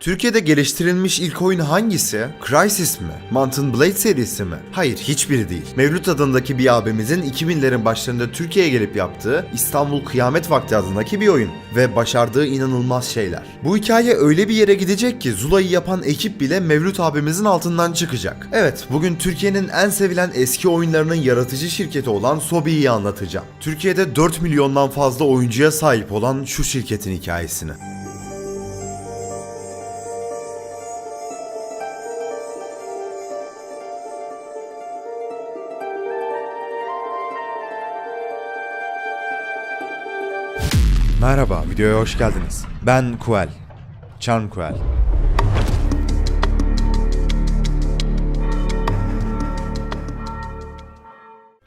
Türkiye'de geliştirilmiş ilk oyun hangisi? Crysis mi? Mountain Blade serisi mi? Hayır, hiçbiri değil. Mevlüt adındaki bir abimizin 2000'lerin başlarında Türkiye'ye gelip yaptığı İstanbul Kıyamet Vakti adındaki bir oyun ve başardığı inanılmaz şeyler. Bu hikaye öyle bir yere gidecek ki Zula'yı yapan ekip bile Mevlüt abimizin altından çıkacak. Evet, bugün Türkiye'nin en sevilen eski oyunlarının yaratıcı şirketi olan Sobi'yi anlatacağım. Türkiye'de 4 milyondan fazla oyuncuya sahip olan şu şirketin hikayesini. Merhaba, videoya hoş geldiniz. Ben Kuel. Charm Kuel.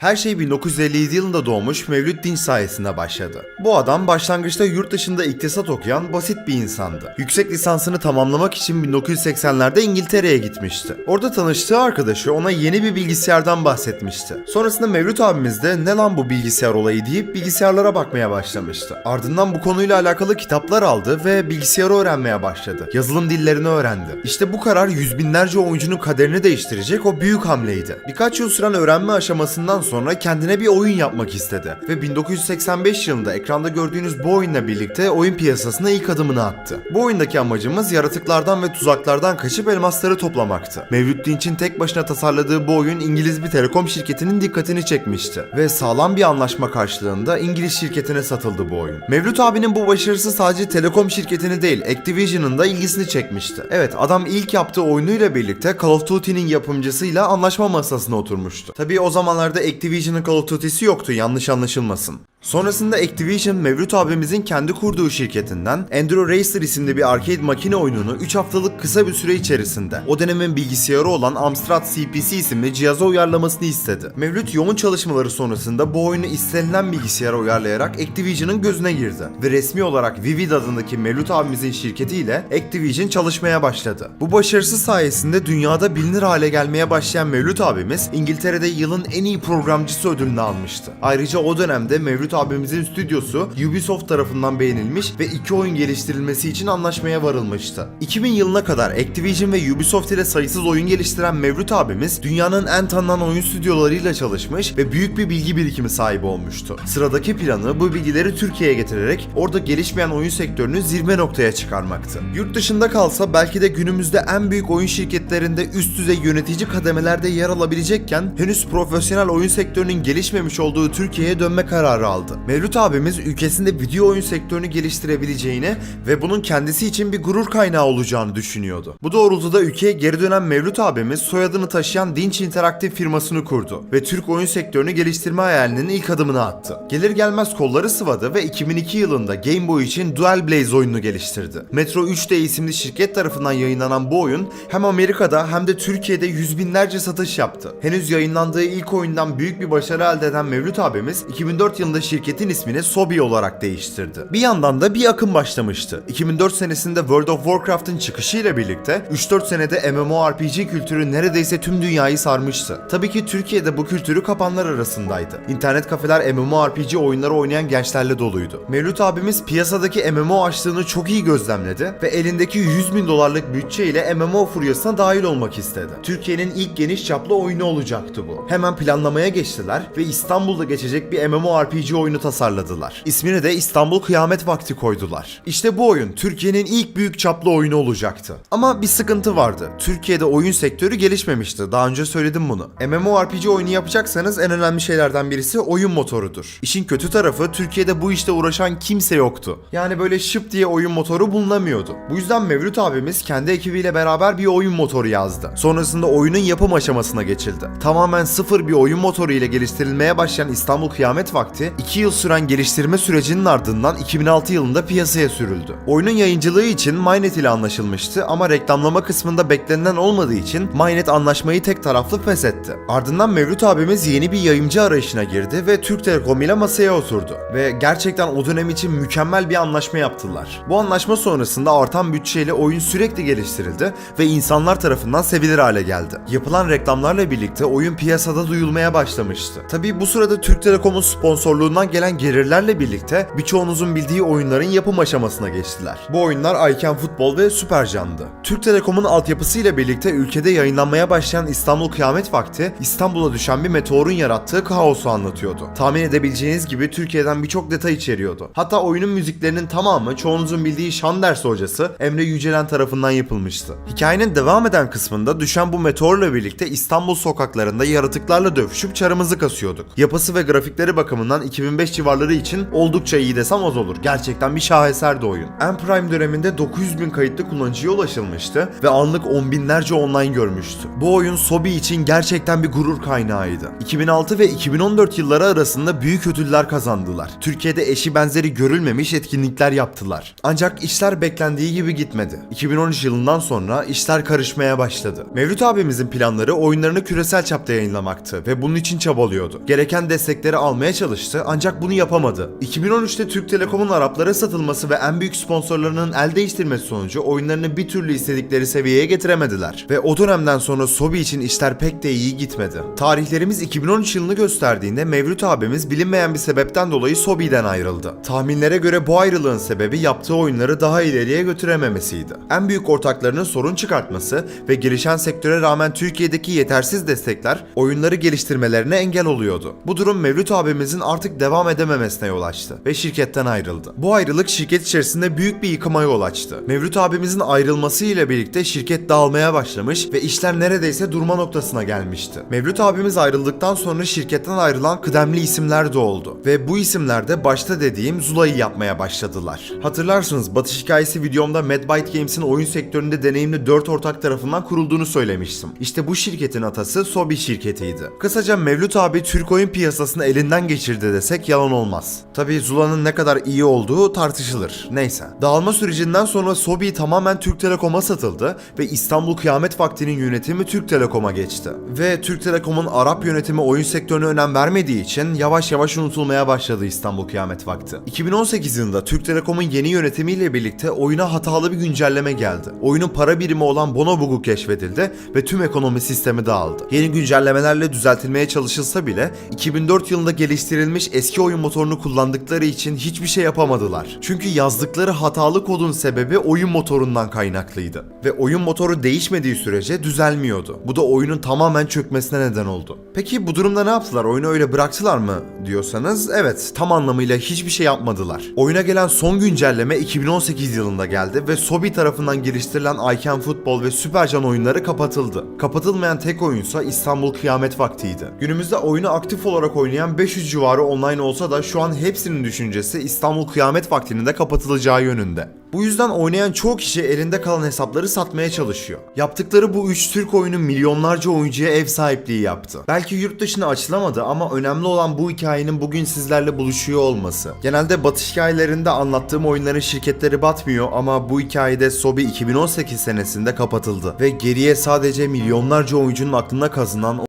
Her şey 1957 yılında doğmuş Mevlüt Dinç sayesinde başladı. Bu adam başlangıçta yurt dışında iktisat okuyan basit bir insandı. Yüksek lisansını tamamlamak için 1980'lerde İngiltere'ye gitmişti. Orada tanıştığı arkadaşı ona yeni bir bilgisayardan bahsetmişti. Sonrasında Mevlüt abimiz de ne lan bu bilgisayar olayı deyip bilgisayarlara bakmaya başlamıştı. Ardından bu konuyla alakalı kitaplar aldı ve bilgisayarı öğrenmeye başladı. Yazılım dillerini öğrendi. İşte bu karar yüz binlerce oyuncunun kaderini değiştirecek o büyük hamleydi. Birkaç yıl süren öğrenme aşamasından sonra kendine bir oyun yapmak istedi ve 1985 yılında ekranda gördüğünüz bu oyunla birlikte oyun piyasasına ilk adımını attı. Bu oyundaki amacımız yaratıklardan ve tuzaklardan kaçıp elmasları toplamaktı. Mevlüt Dinç'in tek başına tasarladığı bu oyun İngiliz bir telekom şirketinin dikkatini çekmişti ve sağlam bir anlaşma karşılığında İngiliz şirketine satıldı bu oyun. Mevlüt abinin bu başarısı sadece telekom şirketini değil Activision'ın da ilgisini çekmişti. Evet adam ilk yaptığı oyunuyla birlikte Call of Duty'nin yapımcısıyla anlaşma masasına oturmuştu. Tabii o zamanlarda Activision'ın Call of Duty'si yoktu yanlış anlaşılmasın. Sonrasında Activision Mevlüt abimizin kendi kurduğu şirketinden Enduro Racer isimli bir arcade makine oyununu 3 haftalık kısa bir süre içerisinde o dönemin bilgisayarı olan Amstrad CPC isimli cihaza uyarlamasını istedi. Mevlüt yoğun çalışmaları sonrasında bu oyunu istenilen bilgisayara uyarlayarak Activision'ın gözüne girdi ve resmi olarak Vivid adındaki Mevlüt abimizin şirketiyle Activision çalışmaya başladı. Bu başarısı sayesinde dünyada bilinir hale gelmeye başlayan Mevlüt abimiz İngiltere'de yılın en iyi programcısı ödülünü almıştı. Ayrıca o dönemde Mevlüt abimizin stüdyosu Ubisoft tarafından beğenilmiş ve iki oyun geliştirilmesi için anlaşmaya varılmıştı. 2000 yılına kadar Activision ve Ubisoft ile sayısız oyun geliştiren Mevlüt abimiz dünyanın en tanınan oyun stüdyolarıyla çalışmış ve büyük bir bilgi birikimi sahibi olmuştu. Sıradaki planı bu bilgileri Türkiye'ye getirerek orada gelişmeyen oyun sektörünü zirve noktaya çıkarmaktı. Yurt dışında kalsa belki de günümüzde en büyük oyun şirketlerinde üst düzey yönetici kademelerde yer alabilecekken henüz profesyonel oyun sektörünün gelişmemiş olduğu Türkiye'ye dönme kararı aldı. Mevlüt abimiz ülkesinde video oyun sektörünü geliştirebileceğini ve bunun kendisi için bir gurur kaynağı olacağını düşünüyordu. Bu doğrultuda ülkeye geri dönen Mevlüt abimiz soyadını taşıyan Dinç Interaktif firmasını kurdu ve Türk oyun sektörünü geliştirme hayalinin ilk adımını attı. Gelir gelmez kolları sıvadı ve 2002 yılında Game Boy için Dual Blaze oyununu geliştirdi. Metro 3D isimli şirket tarafından yayınlanan bu oyun hem Amerika'da hem de Türkiye'de yüz binlerce satış yaptı. Henüz yayınlandığı ilk oyundan büyük bir başarı elde eden Mevlüt abimiz 2004 yılında şirketin ismini Sobi olarak değiştirdi. Bir yandan da bir akım başlamıştı. 2004 senesinde World of Warcraft'ın çıkışıyla birlikte 3-4 senede MMORPG kültürü neredeyse tüm dünyayı sarmıştı. Tabii ki Türkiye'de bu kültürü kapanlar arasındaydı. İnternet kafeler MMORPG oyunları oynayan gençlerle doluydu. Mevlüt abimiz piyasadaki MMO açlığını çok iyi gözlemledi ve elindeki 100 bin dolarlık bütçeyle MMO furyasına dahil olmak istedi. Türkiye'nin ilk geniş çaplı oyunu olacaktı bu. Hemen planlamaya geçtiler ve İstanbul'da geçecek bir MMORPG oyunu tasarladılar. İsmini de İstanbul Kıyamet Vakti koydular. İşte bu oyun Türkiye'nin ilk büyük çaplı oyunu olacaktı. Ama bir sıkıntı vardı. Türkiye'de oyun sektörü gelişmemişti. Daha önce söyledim bunu. MMORPG oyunu yapacaksanız en önemli şeylerden birisi oyun motorudur. İşin kötü tarafı Türkiye'de bu işte uğraşan kimse yoktu. Yani böyle şıp diye oyun motoru bulunamıyordu. Bu yüzden Mevlüt abimiz kendi ekibiyle beraber bir oyun motoru yazdı. Sonrasında oyunun yapım aşamasına geçildi. Tamamen sıfır bir oyun motoru ile geliştirilmeye başlayan İstanbul Kıyamet Vakti 2 yıl süren geliştirme sürecinin ardından 2006 yılında piyasaya sürüldü. Oyunun yayıncılığı için Mynet ile anlaşılmıştı ama reklamlama kısmında beklenilen olmadığı için Mynet anlaşmayı tek taraflı feshetti. Ardından Mevlüt abimiz yeni bir yayıncı arayışına girdi ve Türk Telekom ile masaya oturdu. Ve gerçekten o dönem için mükemmel bir anlaşma yaptılar. Bu anlaşma sonrasında artan bütçeyle oyun sürekli geliştirildi ve insanlar tarafından sevilir hale geldi. Yapılan reklamlarla birlikte oyun piyasada duyulmaya başlamıştı. Tabii bu sırada Türk Telekom'un sponsorluğunu ardından gelen gelirlerle birlikte birçoğunuzun bildiği oyunların yapım aşamasına geçtiler. Bu oyunlar Ayken Futbol ve Süpercan'dı. Türk Telekom'un altyapısıyla birlikte ülkede yayınlanmaya başlayan İstanbul Kıyamet Vakti, İstanbul'a düşen bir meteorun yarattığı kaosu anlatıyordu. Tahmin edebileceğiniz gibi Türkiye'den birçok detay içeriyordu. Hatta oyunun müziklerinin tamamı çoğunuzun bildiği şan dersi hocası Emre Yücelen tarafından yapılmıştı. Hikayenin devam eden kısmında düşen bu meteorla birlikte İstanbul sokaklarında yaratıklarla dövüşüp çarımızı kasıyorduk. Yapısı ve grafikleri bakımından 2005 civarları için oldukça iyi desem az olur. Gerçekten bir şaheserdi oyun. En Prime döneminde 900 bin kayıtlı kullanıcıya ulaşılmıştı ve anlık on binlerce online görmüştü. Bu oyun Sobi için gerçekten bir gurur kaynağıydı. 2006 ve 2014 yılları arasında büyük ödüller kazandılar. Türkiye'de eşi benzeri görülmemiş etkinlikler yaptılar. Ancak işler beklendiği gibi gitmedi. 2013 yılından sonra işler karışmaya başladı. Mevlüt abimizin planları oyunlarını küresel çapta yayınlamaktı ve bunun için çabalıyordu. Gereken destekleri almaya çalıştı ancak bunu yapamadı. 2013'te Türk Telekom'un Araplara satılması ve en büyük sponsorlarının el değiştirmesi sonucu oyunlarını bir türlü istedikleri seviyeye getiremediler. Ve o dönemden sonra Sobi için işler pek de iyi gitmedi. Tarihlerimiz 2013 yılını gösterdiğinde Mevlüt abimiz bilinmeyen bir sebepten dolayı Sobi'den ayrıldı. Tahminlere göre bu ayrılığın sebebi yaptığı oyunları daha ileriye götürememesiydi. En büyük ortaklarının sorun çıkartması ve gelişen sektöre rağmen Türkiye'deki yetersiz destekler oyunları geliştirmelerine engel oluyordu. Bu durum Mevlüt abimizin artık devam edememesine yol açtı ve şirketten ayrıldı. Bu ayrılık şirket içerisinde büyük bir yıkıma yol açtı. Mevlüt abimizin ayrılması ile birlikte şirket dağılmaya başlamış ve işler neredeyse durma noktasına gelmişti. Mevlüt abimiz ayrıldıktan sonra şirketten ayrılan kıdemli isimler de oldu. Ve bu isimler de başta dediğim Zula'yı yapmaya başladılar. Hatırlarsınız Batış Hikayesi videomda Madbyte Games'in oyun sektöründe deneyimli 4 ortak tarafından kurulduğunu söylemiştim. İşte bu şirketin atası Sobi şirketiydi. Kısaca Mevlüt abi Türk oyun piyasasını elinden geçirdi desek yalan olmaz. Tabii Zula'nın ne kadar iyi olduğu tartışılır. Neyse. Dağılma sürecinden sonra Sobi tamamen Türk Telekom'a satıldı ve İstanbul Kıyamet Vakti'nin yönetimi Türk Telekom'a geçti. Ve Türk Telekom'un Arap yönetimi oyun sektörüne önem vermediği için yavaş yavaş unutulmaya başladı İstanbul Kıyamet Vakti. 2018 yılında Türk Telekom'un yeni yönetimiyle birlikte oyuna hatalı bir güncelleme geldi. Oyunun para birimi olan Bonobugu keşfedildi ve tüm ekonomi sistemi dağıldı. Yeni güncellemelerle düzeltilmeye çalışılsa bile 2004 yılında geliştirilmiş eski oyun motorunu kullandıkları için hiçbir şey yapamadılar. Çünkü yazdıkları hatalı kodun sebebi oyun motorundan kaynaklıydı. Ve oyun motoru değişmediği sürece düzelmiyordu. Bu da oyunun tamamen çökmesine neden oldu. Peki bu durumda ne yaptılar? Oyunu öyle bıraktılar mı diyorsanız evet tam anlamıyla hiçbir şey yapmadılar. Oyuna gelen son güncelleme 2018 yılında geldi ve Sobi tarafından geliştirilen Ayken Futbol ve Süpercan oyunları kapatıldı. Kapatılmayan tek oyunsa İstanbul Kıyamet Vakti'ydi. Günümüzde oyunu aktif olarak oynayan 500 civarı online olsa da şu an hepsinin düşüncesi İstanbul Kıyamet Vakti'nin de kapatılacağı yönünde. Bu yüzden oynayan çoğu kişi elinde kalan hesapları satmaya çalışıyor. Yaptıkları bu 3 Türk oyunu milyonlarca oyuncuya ev sahipliği yaptı. Belki yurt dışına açılamadı ama önemli olan bu hikayenin bugün sizlerle buluşuyor olması. Genelde batış hikayelerinde anlattığım oyunların şirketleri batmıyor ama bu hikayede Sobi 2018 senesinde kapatıldı ve geriye sadece milyonlarca oyuncunun aklına kazınan